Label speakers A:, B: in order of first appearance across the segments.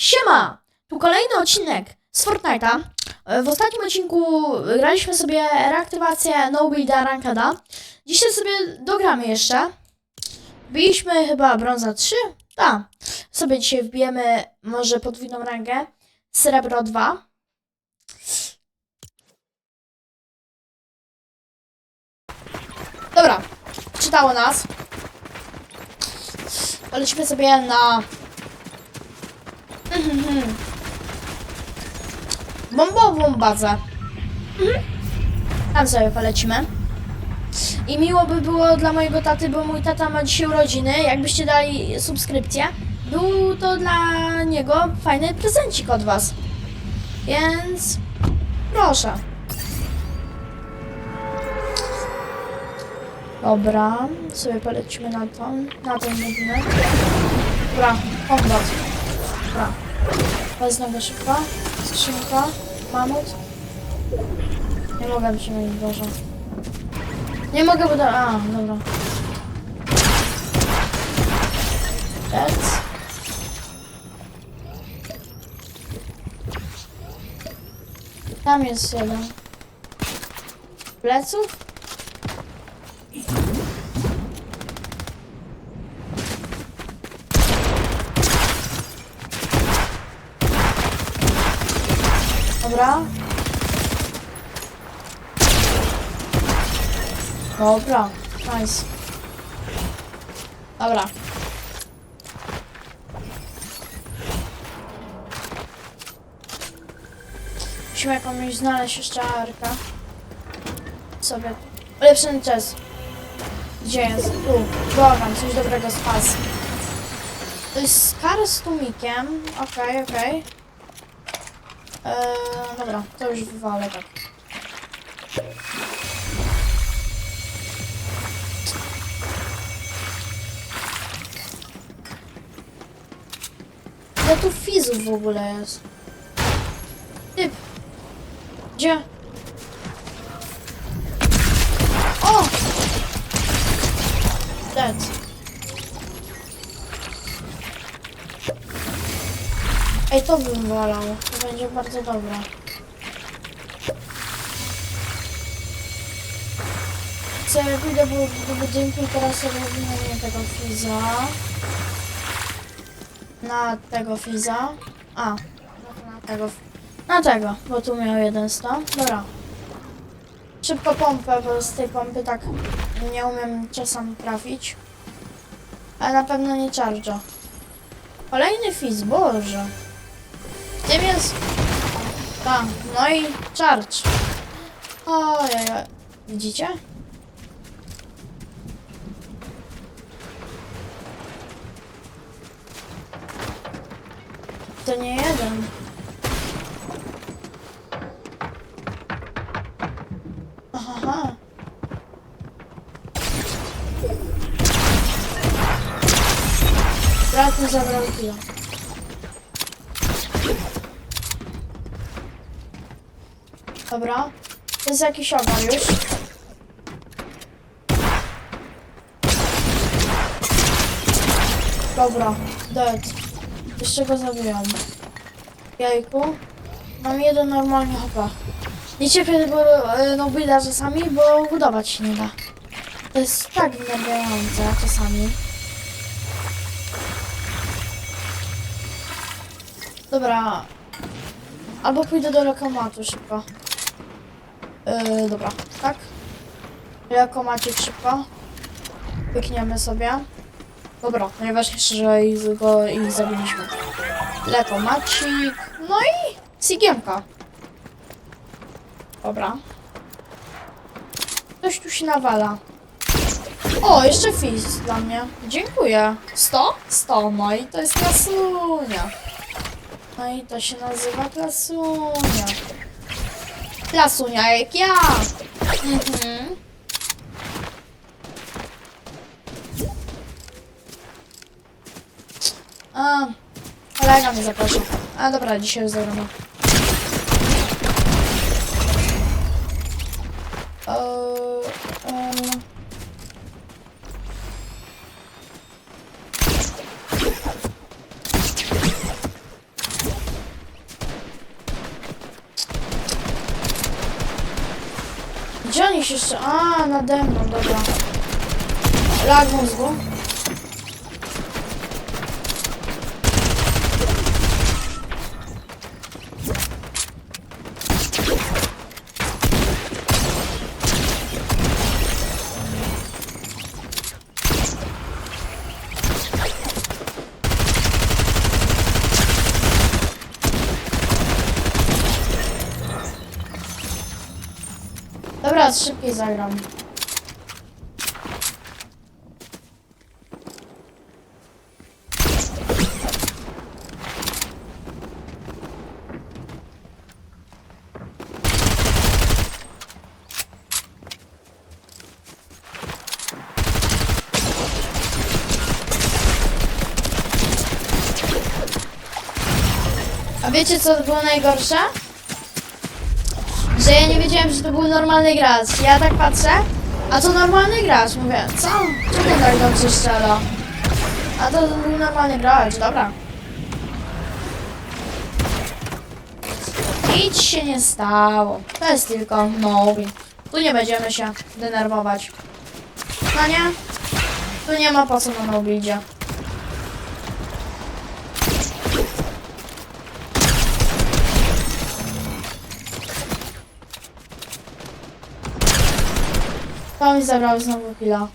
A: Siema! Tu kolejny odcinek z Fortnite'a. E, W ostatnim odcinku graliśmy sobie reaktywację No Builda Rankada. Dzisiaj sobie dogramy jeszcze. Wbiliśmy chyba brąza 3. Tak. Sobie dzisiaj wbijemy może podwójną rangę. Srebro 2. Dobra. Czytało nas. Lecimy sobie na Mhm. bombową bazę. Mhm. Tam sobie polecimy. I miło by było dla mojego taty, bo mój tata ma dzisiaj urodziny. Jakbyście dali subskrypcję, był to dla niego fajny prezencik od was. Więc proszę. Dobra, sobie polecimy na to, na ten budynek. Dobra, kombat. Dobra. Wezmę szybko. Skrzynka. Mamut. Nie mogę przynajmniej Boże. Nie mogę, bo... Da... A, dobra. Let's. Tam jest jeden. Pleców? Dobra. Dobra, nice. Dobra. Musimy jakąś znaleźć jeszcze arkę. Sobie. Ulepszony czas. Gdzie jest? Tu. Błagam, coś dobrego spas. To jest skar z tłumikiem. Okej, okej. Eee, dobra, to już wywalę tak. Ile tu fizów w ogóle jest? Typ. Gdzie? To bym wolał. To będzie bardzo dobre. Co jak idę do, budynku i teraz sobie tego fiza. Na tego fiza. A, na tego. Na tego, bo tu miał jeden stan. Dobra. Szybko pompę, bo z tej pompy tak nie umiem czasem trafić. Ale na pewno nie charge'a. Kolejny fiz, boże. Tym jest... Tak, no i charge. Ojej, widzicie? To nie jeden. Aha. Brat mi zabrał kilo. Dobra. Jest jakiś ogon już. Dobra, dead. Jeszcze go zabiłam. Jajku. Mam jeden normalnie chyba. Nie cierpię tego e, no builda czasami, bo budować się nie da. To jest tak wnerwiające czasami. Dobra. Albo pójdę do lokomatu szybko. Yy, dobra, tak? Lokomacik szybko. Pykniemy sobie. Dobra, najważniejsze, że ich, go, ich zabiliśmy. Lekomacik. No i Sigiemka. Dobra. Coś tu się nawala. O, jeszcze fizz dla mnie. Dziękuję. 100? 100, no i to jest klasunia. No i to się nazywa klasunia. Klasunia jak ja. Mhm. A, kolega mnie zapraszał. A dobra, dzisiaj już zagramy. Eee, em. Ktoś jeszcze... A, nade mną, dobra. Lag mózgu. Dobra, szybciej zagram. A wiecie co było najgorsze? Że ja nie wiedziałem, że to był normalny gracz. Ja tak patrzę, a to normalny gracz. Mówię, co? Czemu tak dobrze strzela? A to był normalny gracz, dobra. Nic się nie stało. To jest tylko nowi. Tu nie będziemy się denerwować. No nie? Tu nie ma po co na nowi idzie. To mi zabrał znowu chwila.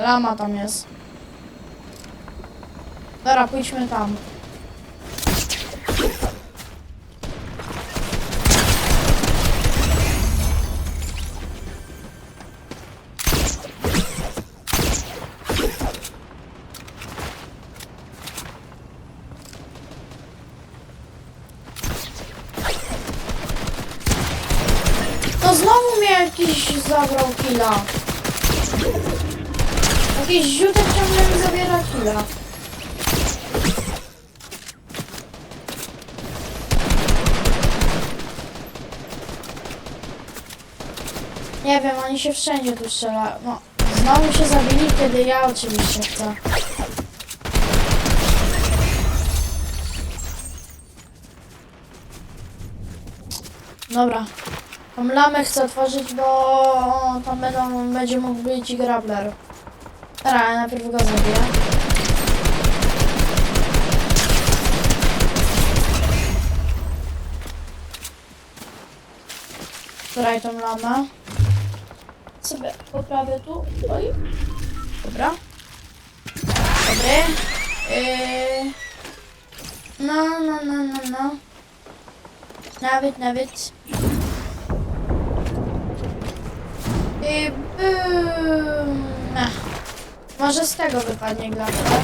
A: Lama tam jest. Dobra, pójdźmy tam. No znowu mnie jakiś zabrał killa. Jakiś ziutek ciągle mi zabiera killa. Nie wiem, oni się wszędzie tu strzela. No, znowu się zabili, kiedy ja oczywiście chcę. Dobra. Tą lamę chcę otworzyć, bo tam będą, będzie mógł być grabler. Dobra, ale najpierw go zabiję. Zraj tą lamę. Sobie poprawię tu. Oj. Dobra. Dobry. Yy... No, no, no, no, no. Nawet, nawet. I bum. Może z tego wypadnie glapler.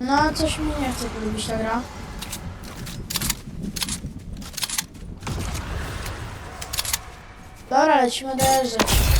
A: No, coś mi nie chce lubić ta gra. Dobra, lecimy dojeżdżać. To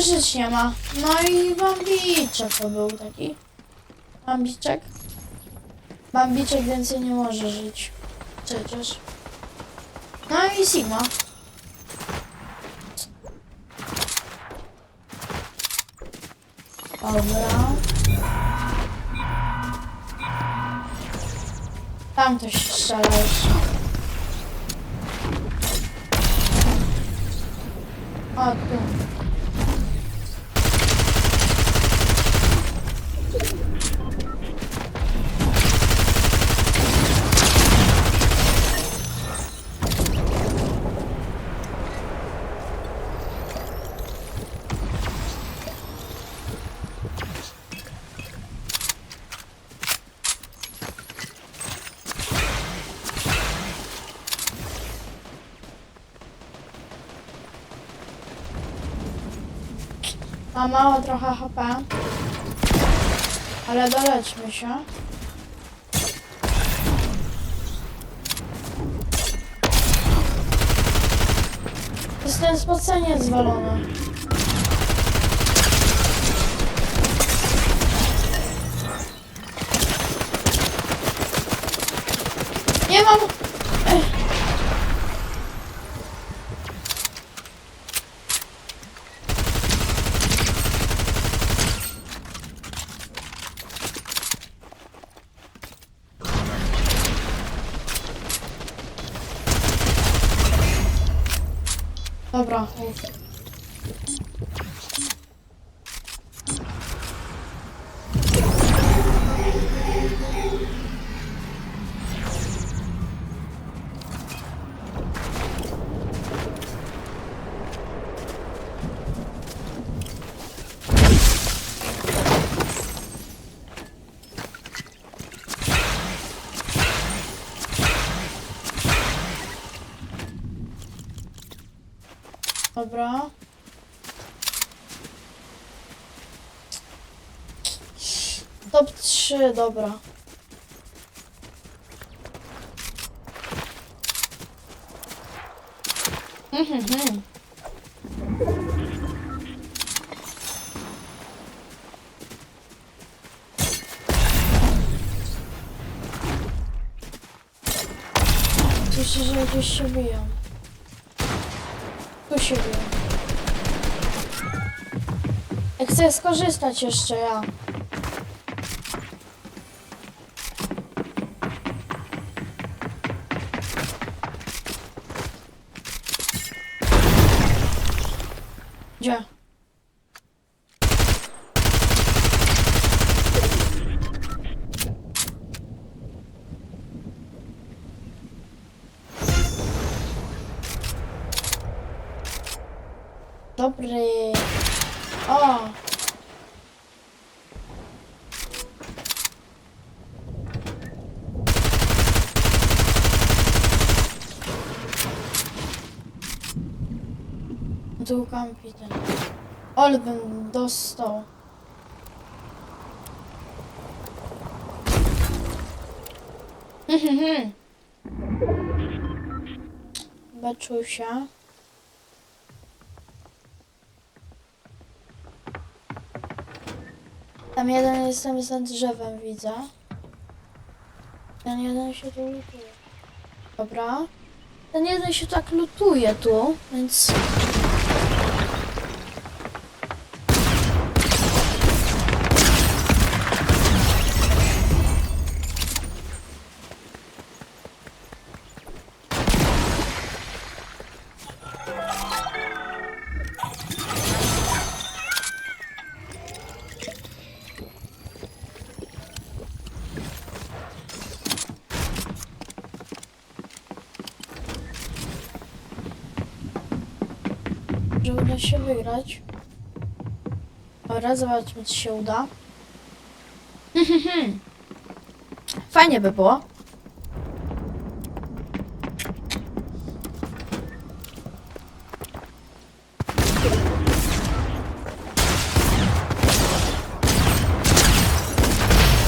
A: już żyć nie ma. No i bambiczek to był taki. Bambiczek. Bambiczek więcej nie może żyć. Przecież. No i Sigma. Dobra. Tam ktoś strzela już. O, tu. Ma mało trochę HP. Ale doleczmy się. To jest ten spocenie zwalone. Nie mam... Dobra. Top 3, dobra. Mhm. Słyszę, że gdzieś się biją. Tu się biją. Chcę skorzystać jeszcze ja. Gdzie? Dobry. O! Tu kampi ten. Ale bym dostał. Mhm. Beczuł się. Tam jeden jestem za drzewem, widzę. Ten jeden się tu lutuje. Dobra. Ten jeden się tak lutuje tu, więc... uda się wygrać. Dobra, zobaczmy, czy się uda. Fajnie by było.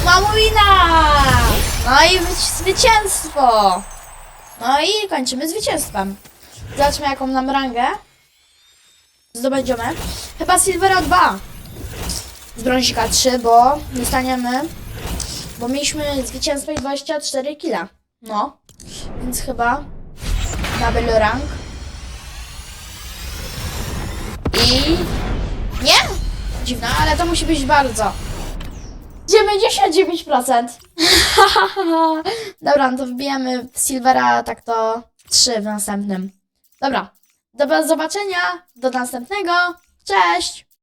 A: Mamulina! No i wy- zwycięstwo! No i kończymy zwycięstwem. Zobaczmy, jaką nam rangę zdobędziemy. Chyba Silvera 2 z brązika 3, bo dostaniemy, bo mieliśmy zwycięstwo i 24 kila. No, więc chyba double rank. I nie? Dziwne, ale to musi być bardzo. 99%. Dobra, no to wbijamy Silvera tak to 3 w następnym. Dobra, do zobaczenia, do następnego. Cześć!